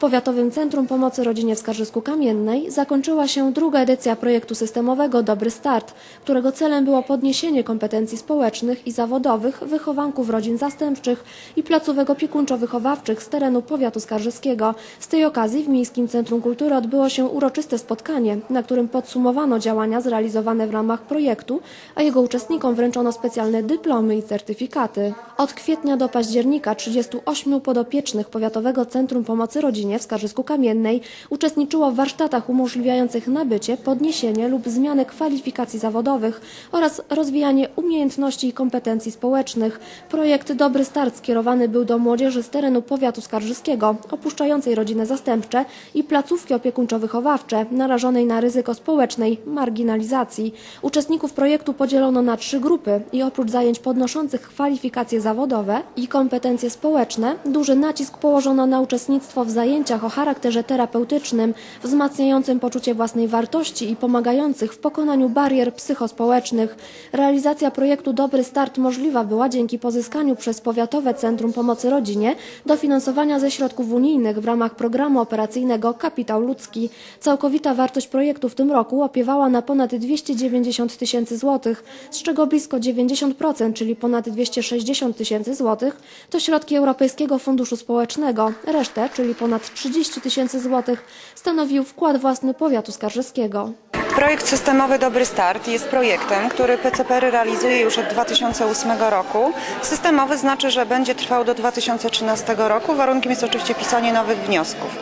Powiatowym Centrum Pomocy Rodzinie w Skarżysku Kamiennej zakończyła się druga edycja projektu systemowego Dobry Start, którego celem było podniesienie kompetencji społecznych i zawodowych wychowanków rodzin zastępczych i placówek opiekuńczo-wychowawczych z terenu powiatu skarżyskiego. Z tej okazji w Miejskim Centrum Kultury odbyło się uroczyste spotkanie, na którym podsumowano działania zrealizowane w ramach projektu, a jego uczestnikom wręczono specjalne dyplomy i certyfikaty. Od kwietnia do października 38 podopiecznych Powiatowego Centrum Pomocy Rodzinie w Skarżysku Kamiennej uczestniczyło w warsztatach umożliwiających nabycie, podniesienie lub zmianę kwalifikacji zawodowych oraz rozwijanie umiejętności i kompetencji społecznych. Projekt Dobry Start skierowany był do młodzieży z terenu powiatu skarżyskiego, opuszczającej rodziny zastępcze i placówki opiekuńczo-wychowawcze, narażonej na ryzyko społecznej marginalizacji. Uczestników projektu podzielono na trzy grupy i oprócz zajęć podnoszących kwalifikacje zawodowe i kompetencje społeczne, duży nacisk położono na uczestnictwo w zajęciach o charakterze terapeutycznym, wzmacniającym poczucie własnej wartości i pomagających w pokonaniu barier psychospołecznych. Realizacja projektu Dobry Start możliwa była dzięki pozyskaniu przez Powiatowe Centrum Pomocy Rodzinie dofinansowania ze środków unijnych w ramach programu operacyjnego Kapitał Ludzki. Całkowita wartość projektu w tym roku opiewała na ponad 290 tysięcy złotych, z czego blisko 90%, czyli ponad 260 tysięcy złotych, to środki Europejskiego Funduszu Społecznego. Resztę, czyli ponad 30 tysięcy złotych, stanowił wkład własny powiatu skarżyskiego. Projekt systemowy Dobry Start jest projektem, który PCPR realizuje już od 2008 roku. Systemowy znaczy, że będzie trwał do 2013 roku. Warunkiem jest oczywiście pisanie nowych wniosków.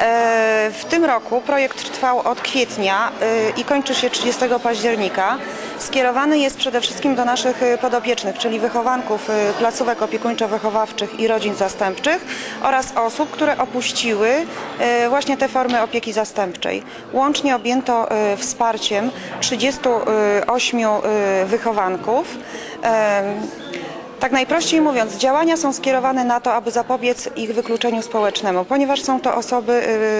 E, W tym roku projekt trwał od kwietnia e, i kończy się 30 października. Skierowany jest przede wszystkim do naszych e, podopiecznych, czyli wychowanków e, placówek opiekuńczo-wychowawczych i rodzin zastępczych oraz osób, które opuściły e, właśnie te formy opieki zastępczej. Łącznie objęto wsparciem 38 e, wychowanków. Tak najprościej mówiąc, działania są skierowane na to, aby zapobiec ich wykluczeniu społecznemu, ponieważ są to osoby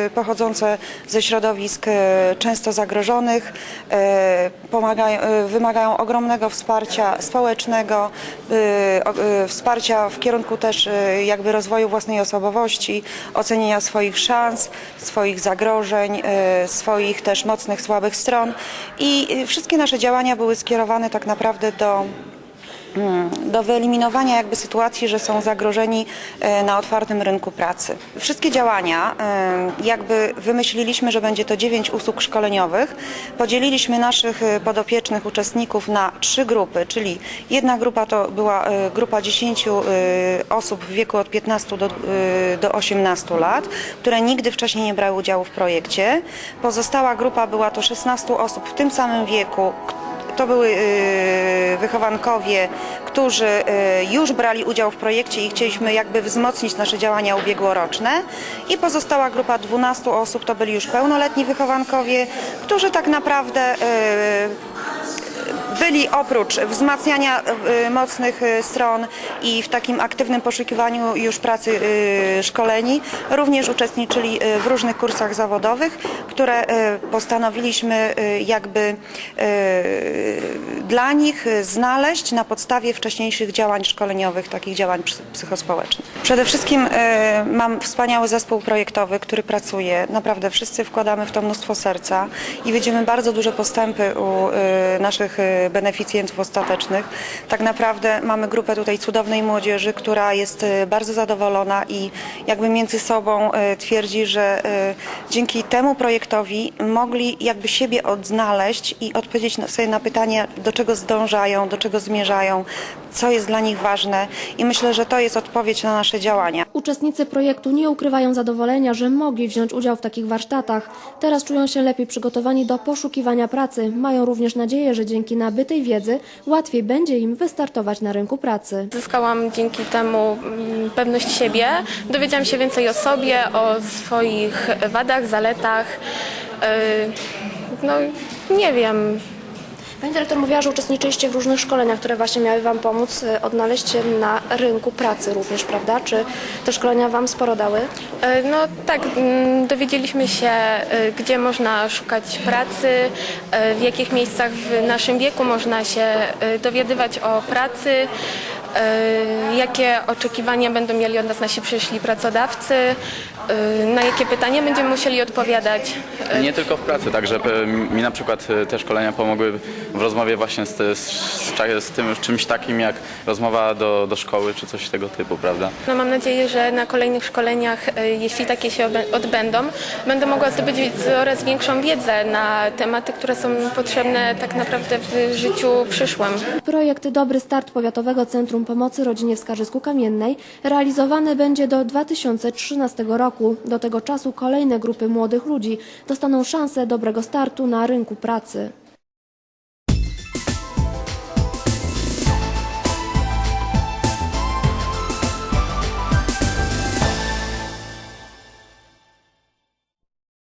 y, pochodzące ze środowisk y, często zagrożonych, y, wymagają ogromnego wsparcia społecznego, wsparcia w kierunku też jakby rozwoju własnej osobowości, ocenienia swoich szans, swoich zagrożeń, swoich też mocnych, słabych stron. I wszystkie nasze działania były skierowane tak naprawdę do do wyeliminowania jakby sytuacji, że są zagrożeni e, na otwartym rynku pracy. Wszystkie działania e, jakby wymyśliliśmy, że będzie to dziewięć usług szkoleniowych. Podzieliliśmy naszych e, podopiecznych uczestników na trzy grupy, czyli jedna grupa to była grupa 10 e, osób w wieku od 15 do, do 18 lat, które nigdy wcześniej nie brały udziału w projekcie. Pozostała grupa była to 16 osób w tym samym wieku, to były y, wychowankowie, którzy y, już brali udział w projekcie i chcieliśmy jakby wzmocnić nasze działania ubiegłoroczne. I pozostała grupa 12 osób to byli już pełnoletni wychowankowie, którzy tak naprawdę byli oprócz wzmacniania y, mocnych y, stron i w takim aktywnym poszukiwaniu już pracy y, szkoleni, również uczestniczyli w różnych kursach zawodowych, które postanowiliśmy jakby dla nich znaleźć na podstawie wcześniejszych działań szkoleniowych, takich działań psy- psychospołecznych. Przede wszystkim mam wspaniały zespół projektowy, który pracuje. Naprawdę wszyscy wkładamy w to mnóstwo serca i widzimy bardzo duże postępy u naszych beneficjentów ostatecznych. Tak naprawdę mamy grupę tutaj cudownej młodzieży, która jest y, bardzo zadowolona i jakby między sobą y, twierdzi, że y, dzięki temu projektowi mogli jakby siebie odnaleźć i odpowiedzieć sobie na pytanie, do czego zdążają, do czego zmierzają, co jest dla nich ważne i myślę, że to jest odpowiedź na nasze działania. Uczestnicy projektu nie ukrywają zadowolenia, że mogli wziąć udział w takich warsztatach. Teraz czują się lepiej przygotowani do poszukiwania pracy. Mają również nadzieję, że dzięki nabytej wiedzy łatwiej będzie im wystartować na rynku pracy. Zyskałam dzięki temu mm, pewność siebie, dowiedziałam się więcej o sobie, o swoich wadach, zaletach. Yy, No, nie wiem, Pani dyrektor mówiła, że uczestniczyliście w różnych szkoleniach, które właśnie miały Wam pomóc y, odnaleźć się na rynku pracy również, prawda? Czy te szkolenia Wam sporo dały? E, No tak, mm, dowiedzieliśmy się, e, gdzie można szukać pracy, e, w jakich miejscach w naszym wieku można się e, dowiadywać o pracy. y, jakie oczekiwania będą mieli od nas nasi przyszli pracodawcy, y, na jakie pytania będziemy musieli odpowiadać. Nie tylko w pracy, także e, mi na przykład te szkolenia pomogły w rozmowie właśnie z, z, z, tym czymś takim jak rozmowa do, do szkoły czy coś tego typu, prawda? No mam nadzieję, że na kolejnych szkoleniach, y, jeśli takie się odbędą, będę mogła zdobyć coraz większą wiedzę na tematy, które są potrzebne tak naprawdę w życiu przyszłym. Projekt Dobry Start Powiatowego Centrum Pomocy Rodzinie w Skarżysku Kamiennej realizowany będzie do 2013 roku. Do tego czasu kolejne grupy młodych ludzi dostaną szansę dobrego startu na rynku pracy.